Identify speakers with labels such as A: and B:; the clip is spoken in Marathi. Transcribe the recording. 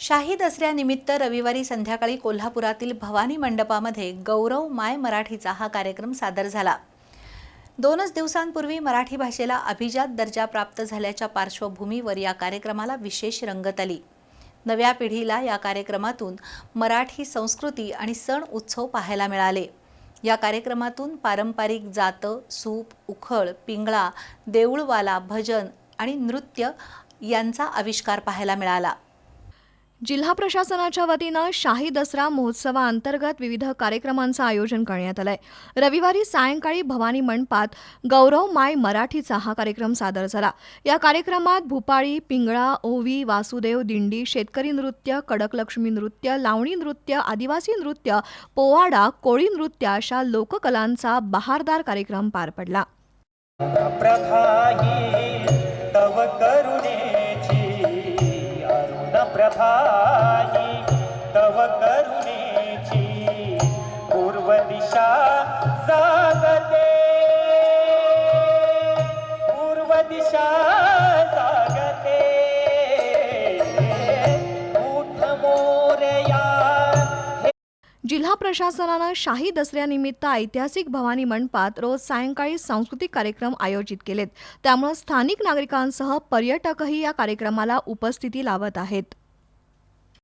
A: शाही दसऱ्यानिमित्त रविवारी संध्याकाळी कोल्हापुरातील भवानी मंडपामध्ये गौरव माय मराठीचा हा कार्यक्रम सादर झाला. दोनच दिवसांपूर्वी मराठी भाषेला अभिजात दर्जा प्राप्त झाल्याच्या पार्श्वभूमीवर या कार्यक्रमाला विशेष रंगत आली. नव्या पिढीला या कार्यक्रमातून मराठी संस्कृती आणि सण उत्सव पाहायला मिळाले. या कार्यक्रमातून पारंपरिक जातं सूप उखळ पिंगळा देऊळवाला भजन आणि नृत्य यांचा आविष्कार पाहायला मिळाला.
B: जिल्हा प्रशासनाच्या वतीनं शाही दसरा महोत्सवाअंतर्गत विविध कार्यक्रमांचं आयोजन करण्यात आलंय. रविवारी सायंकाळी भवानी मंडपात गौरव माय मराठीचा हा कार्यक्रम सादर झाला. या कार्यक्रमात भूपाळी पिंगळा ओवी वासुदेव दिंडी शेतकरी नृत्य कडकलक्ष्मी नृत्य लावणी नृत्य आदिवासी नृत्य पोवाडा कोळी नृत्य अशा लोककलांचा बहारदार कार्यक्रम पार पडला.
C: प्रभागी प्रभाई तव करुणेची पूर्व दिशा जागते. पूर्व दिशा
B: जिल्हा प्रशासनानं शाही दसऱ्यानिमित्त ऐतिहासिक भवानी मंडपात रोज सायंकाळी सांस्कृतिक कार्यक्रम आयोजित केलेत. त्यामुळे स्थानिक नागरिकांसह पर्यटकही या कार्यक्रमाला उपस्थिती लावत आहेत.